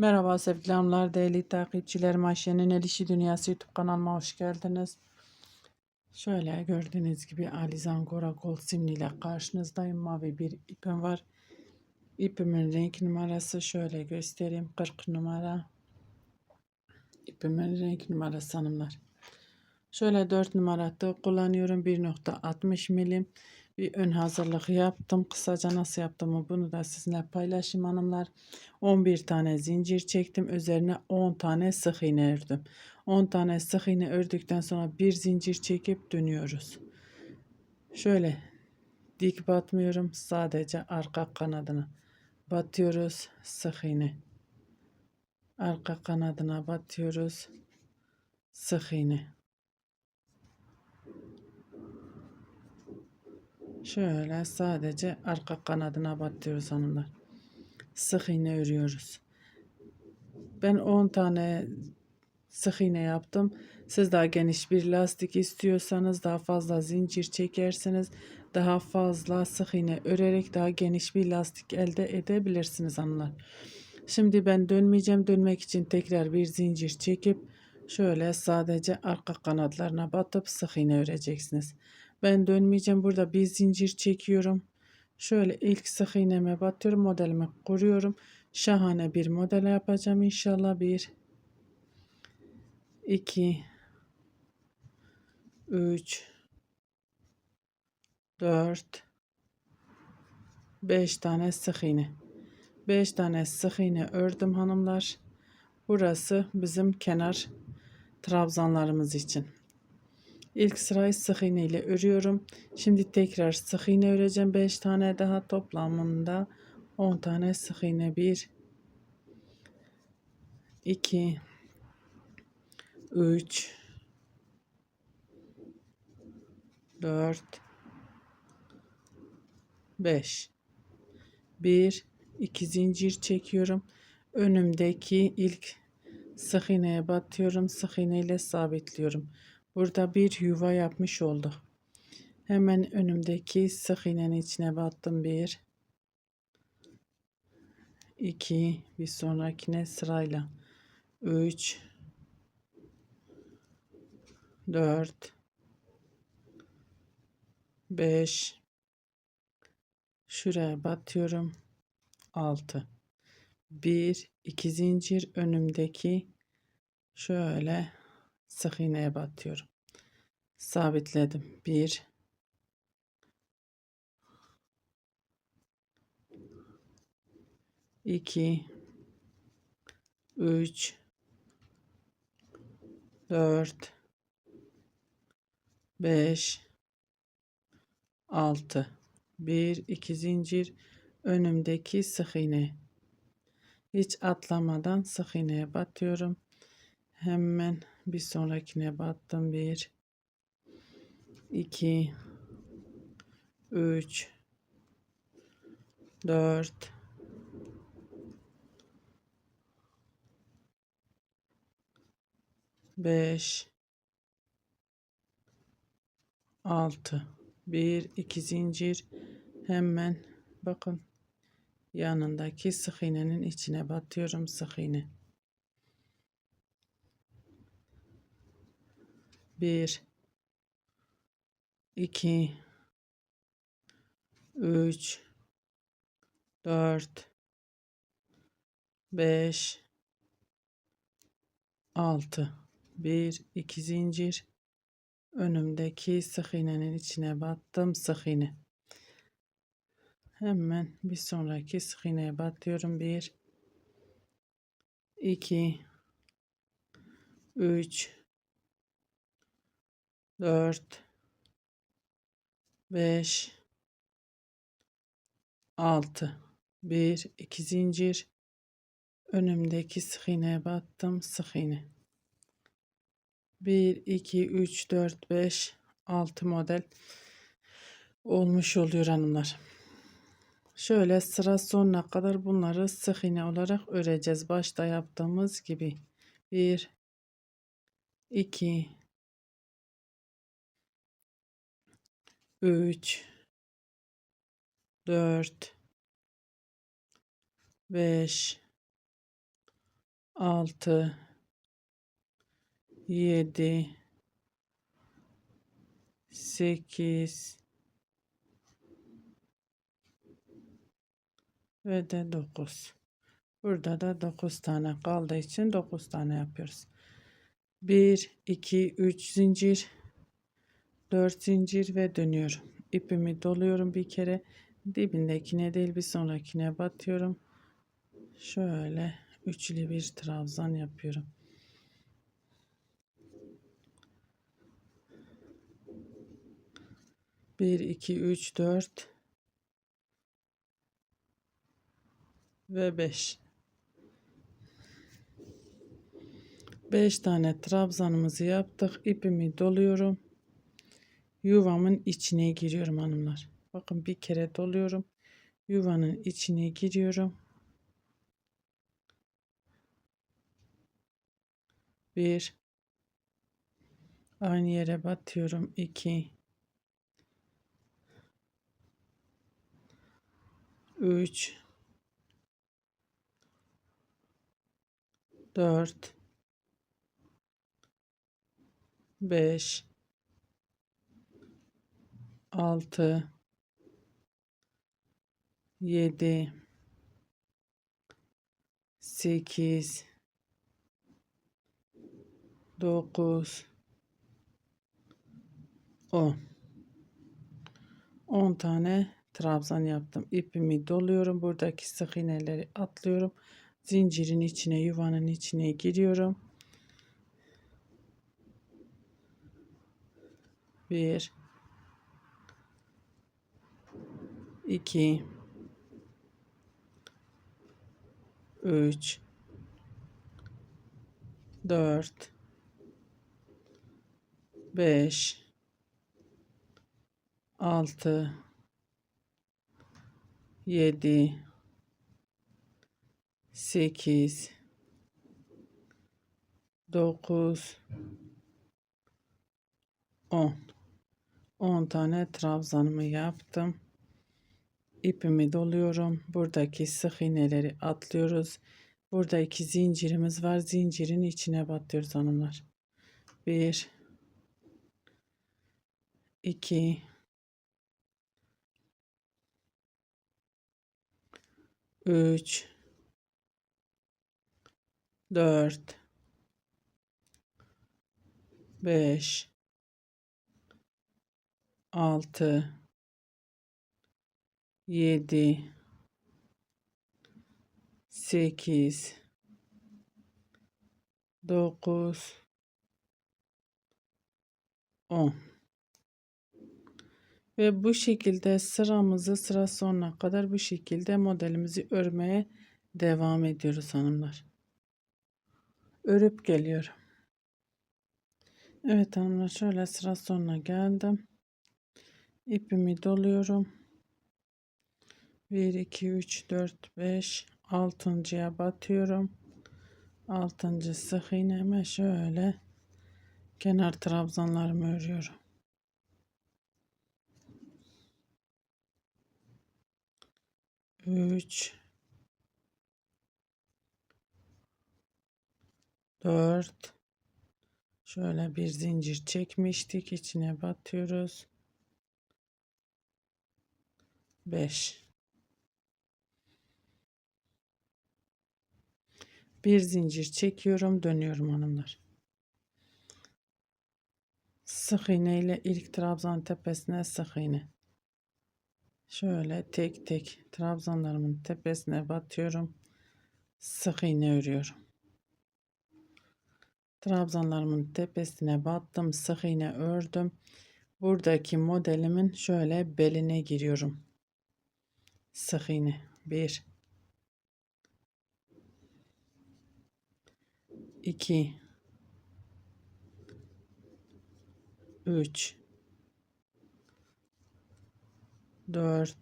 Merhaba sevgili hanımlar, değerli takipçilerim. Ayşe'nin El Dünyası YouTube kanalıma hoş geldiniz. Şöyle gördüğünüz gibi Alizan Gora Gold simli ile karşınızdayım. Mavi bir ipim var. İpimin renk numarası şöyle göstereyim. 40 numara. İpimin renk numarası hanımlar. Şöyle 4 numara tığ kullanıyorum. 1.60 milim bir ön hazırlık yaptım. Kısaca nasıl yaptığımı bunu da sizinle paylaşayım hanımlar. 11 tane zincir çektim. Üzerine 10 tane sık iğne ördüm. 10 tane sık iğne ördükten sonra bir zincir çekip dönüyoruz. Şöyle dik batmıyorum. Sadece arka kanadına batıyoruz. Sık iğne. Arka kanadına batıyoruz. Sık iğne. Şöyle sadece arka kanadına batıyoruz hanımlar. Sık iğne örüyoruz. Ben 10 tane sık iğne yaptım. Siz daha geniş bir lastik istiyorsanız daha fazla zincir çekersiniz. Daha fazla sık iğne örerek daha geniş bir lastik elde edebilirsiniz hanımlar. Şimdi ben dönmeyeceğim. Dönmek için tekrar bir zincir çekip şöyle sadece arka kanatlarına batıp sık iğne öreceksiniz. Ben dönmeyeceğim. Burada bir zincir çekiyorum. Şöyle ilk sık iğneme batıyorum. Modelimi kuruyorum. Şahane bir model yapacağım inşallah. Bir, iki, üç, dört, beş tane sık iğne. Beş tane sık iğne ördüm hanımlar. Burası bizim kenar trabzanlarımız için. İlk sırayı sık iğne ile örüyorum. Şimdi tekrar sık iğne öreceğim. 5 tane daha toplamında 10 tane sık iğne. 1 2 3 4 5 1 2 zincir çekiyorum. Önümdeki ilk sık iğneye batıyorum. Sık iğne ile sabitliyorum. Burada bir yuva yapmış olduk. Hemen önümdeki sık iğnenin içine battım. Bir, iki, bir sonrakine sırayla. Üç, dört, beş, şuraya batıyorum. Altı. Bir, iki zincir önümdeki şöyle sık iğneye batıyorum. Sabitledim. 1 2 3 4 5 6 1 2 zincir önümdeki sık iğne. Hiç atlamadan sık iğneye batıyorum. Hemen bir sonrakine battım. 1 2 3 4 5 6 1 2 zincir. Hemen bakın. Yanındaki sık iğnenin içine batıyorum sık iğne 1 2 3 4 5 6 1 2 zincir. Önümdeki sık iğnenin içine battım sık iğne. Hemen bir sonraki sık iğneye batıyorum. 1 2 3 4 5 6 1 2 zincir. Önümdeki sık iğneye battım sık iğne 1 2 3 4 5 6 model olmuş oluyor hanımlar. Şöyle sıra sonuna kadar bunları sık iğne olarak öreceğiz. Başta yaptığımız gibi. 1 2 3 4 5 6 7 8 ve de 9. Burada da 9 tane kaldığı için 9 tane yapıyoruz. 1 2 3 zincir 4 zincir ve dönüyorum. İpimi doluyorum bir kere. Dibindekine değil bir sonrakine batıyorum. Şöyle üçlü bir trabzan yapıyorum. Bir, iki, üç, dört ve beş. Beş tane trabzanımızı yaptık. İpimi doluyorum. Yuvamın içine giriyorum hanımlar. Bakın bir kere doluyorum. Yuvanın içine giriyorum. Bir. Aynı yere batıyorum. iki. Üç. Dört. Beş. Altı. Yedi. Sekiz. 9 10 10 tane trabzan yaptım. İpimi doluyorum. Buradaki sık iğneleri atlıyorum. Zincirin içine, yuvanın içine giriyorum. 1 2 3 4 5 6 7 8 9 10 10 tane trabzanımı yaptım. İpimi doluyorum. Buradaki sık iğneleri atlıyoruz. Burada iki zincirimiz var. Zincirin içine batıyoruz hanımlar. 1 2 3 4 5 6 7 8 9 10 ve bu şekilde sıramızı sıra sonuna kadar bu şekilde modelimizi örmeye devam ediyoruz hanımlar. Örüp geliyorum. Evet hanımlar şöyle sıra sonuna geldim. İpimi doluyorum. 1 2 3 4 5 altıncıya batıyorum. Altıncı sık iğneme şöyle. Kenar trabzanlarımı örüyorum. 3 4 şöyle bir zincir çekmiştik. İçine batıyoruz. 5 bir zincir çekiyorum dönüyorum hanımlar sık iğne ile ilk trabzan tepesine sık iğne Şöyle tek tek trabzanlarımın tepesine batıyorum. Sık iğne örüyorum. Trabzanlarımın tepesine battım. Sık iğne ördüm. Buradaki modelimin şöyle beline giriyorum. Sık iğne. 1 2 3 4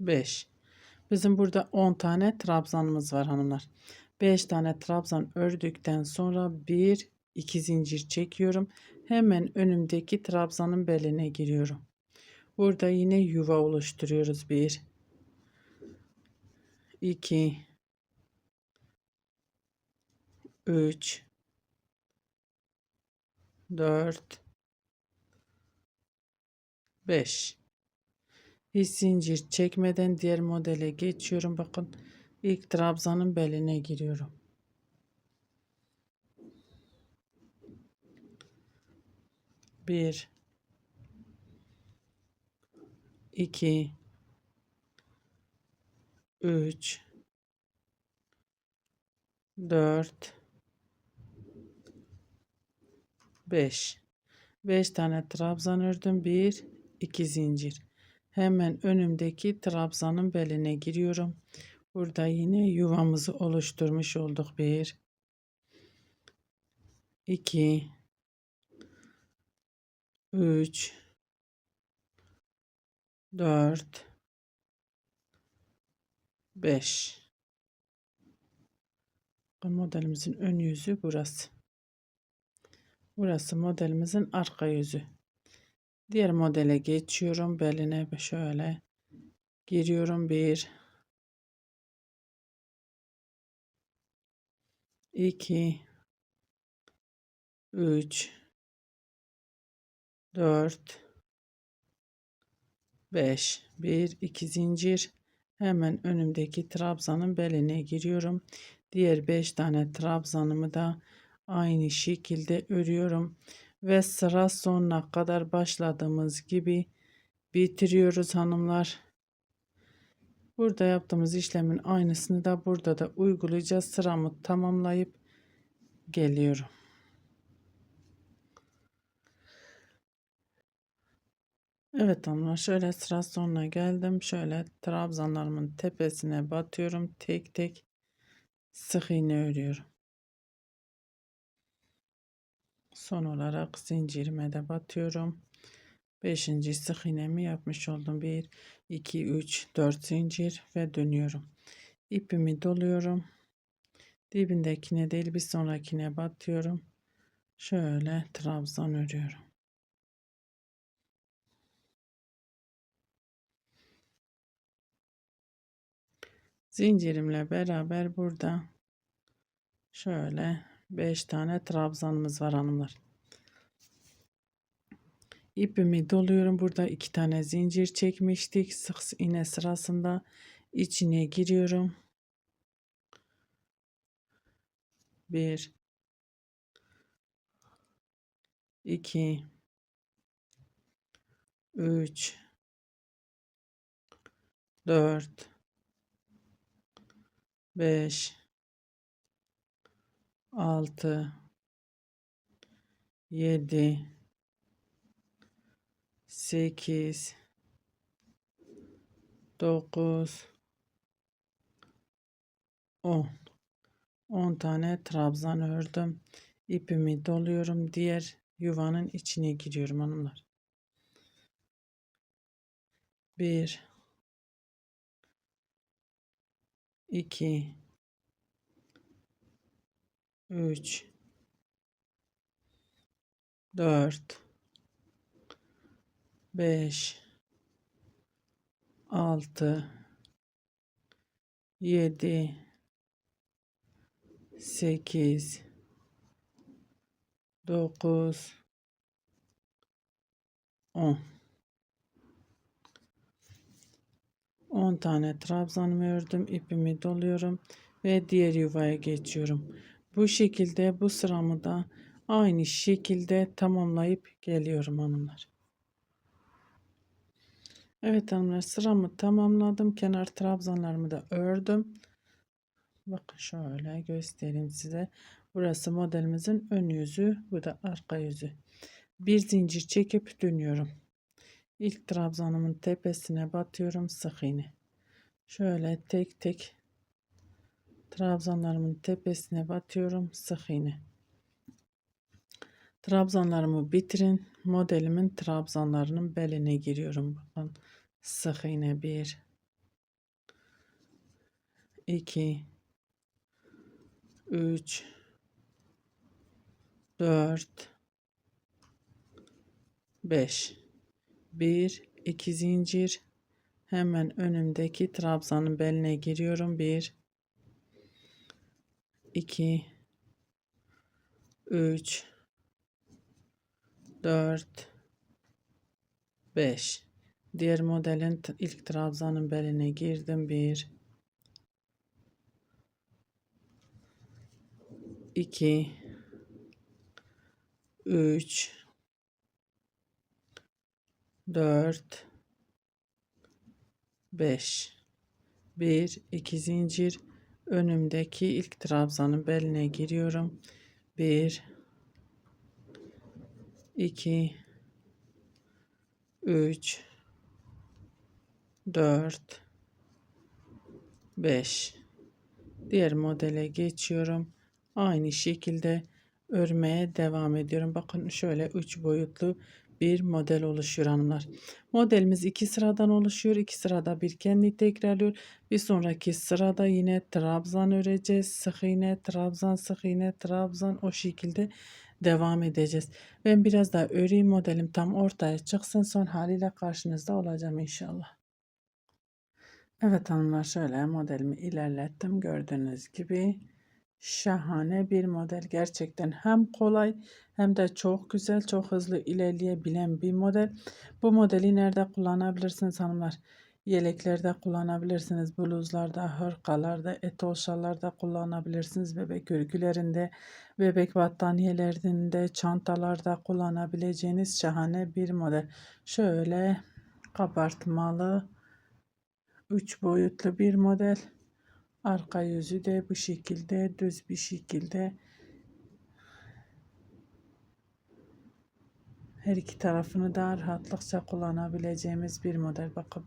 5 Bizim burada 10 tane trabzanımız var hanımlar. 5 tane trabzan ördükten sonra 1 2 zincir çekiyorum. Hemen önümdeki trabzanın beline giriyorum. Burada yine yuva oluşturuyoruz. 1 2 3 4 5 Hiç zincir çekmeden diğer modele geçiyorum. Bakın ilk trabzanın beline giriyorum. Bir, iki, üç, dört, beş. Beş tane trabzan ördüm. Bir, iki zincir. Hemen önümdeki trabzanın beline giriyorum. Burada yine yuvamızı oluşturmuş olduk. Bir, iki, üç, dört, beş. Bu Modelimizin ön yüzü burası. Burası modelimizin arka yüzü. Diğer modele geçiyorum. Beline şöyle giriyorum. Bir, iki, üç, dört, beş. Bir, iki zincir. Hemen önümdeki trabzanın beline giriyorum. Diğer beş tane trabzanımı da aynı şekilde örüyorum ve sıra sonuna kadar başladığımız gibi bitiriyoruz hanımlar. Burada yaptığımız işlemin aynısını da burada da uygulayacağız. Sıramı tamamlayıp geliyorum. Evet hanımlar şöyle sıra sonuna geldim. Şöyle trabzanlarımın tepesine batıyorum. Tek tek sık iğne örüyorum. Son olarak zincirime de batıyorum. 5. sık iğnemi yapmış oldum. 1 2 3 4 zincir ve dönüyorum. İpimi doluyorum. Dibindekine değil bir sonrakine batıyorum. Şöyle trabzan örüyorum. Zincirimle beraber burada şöyle 5 tane trabzanımız var hanımlar. İpimi doluyorum. Burada iki tane zincir çekmiştik. Sık iğne sırasında içine giriyorum. Bir, iki, üç, dört, beş, altı, yedi, sekiz, dokuz, on. On tane trabzan ördüm. İpimi doluyorum. Diğer yuvanın içine giriyorum hanımlar. Bir, iki, üç, dört, beş, altı, yedi, sekiz, dokuz, on. 10 tane trabzanımı ördüm. ipimi doluyorum ve diğer yuvaya geçiyorum. Bu şekilde bu sıramı da aynı şekilde tamamlayıp geliyorum hanımlar. Evet hanımlar sıramı tamamladım. Kenar trabzanlarımı da ördüm. Bakın şöyle göstereyim size. Burası modelimizin ön yüzü. Bu da arka yüzü. Bir zincir çekip dönüyorum. İlk trabzanımın tepesine batıyorum sık iğne. Şöyle tek tek trabzanlarımın tepesine batıyorum sık iğne. Trabzanlarımı bitirin. Modelimin trabzanlarının beline giriyorum. Bakın sık iğne 1 2 3 4 5 1 2 zincir hemen önümdeki trabzanın beline giriyorum 1 2 3 4 5 Diğer modelin ilk trabzanın beline girdim. 1 2 3 4 5 1 2 zincir önümdeki ilk trabzanın beline giriyorum. 1 2 3 4 5 Diğer modele geçiyorum. Aynı şekilde örmeye devam ediyorum. Bakın şöyle 3 boyutlu bir model oluşuyor hanımlar. Modelimiz iki sıradan oluşuyor. İki sırada bir kendi tekrarlıyor. Bir sonraki sırada yine trabzan öreceğiz. Sık iğne, trabzan, sık iğne, trabzan o şekilde devam edeceğiz. Ben biraz daha öreyim modelim tam ortaya çıksın. Son haliyle karşınızda olacağım inşallah. Evet hanımlar şöyle modelimi ilerlettim. Gördüğünüz gibi şahane bir model. Gerçekten hem kolay hem de çok güzel, çok hızlı ilerleyebilen bir model. Bu modeli nerede kullanabilirsiniz hanımlar? Yeleklerde kullanabilirsiniz, bluzlarda, hırkalarda, etol şallarda kullanabilirsiniz. Bebek örgülerinde, bebek battaniyelerinde, çantalarda kullanabileceğiniz şahane bir model. Şöyle kabartmalı, üç boyutlu bir model. Arka yüzü de bu şekilde düz bir şekilde her iki tarafını da rahatlıkça kullanabileceğimiz bir model. Bakın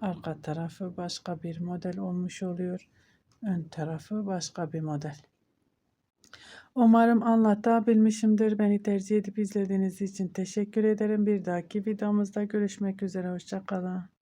arka tarafı başka bir model olmuş oluyor. Ön tarafı başka bir model. Umarım anlatabilmişimdir. Beni tercih edip izlediğiniz için teşekkür ederim. Bir dahaki videomuzda görüşmek üzere. Hoşçakalın.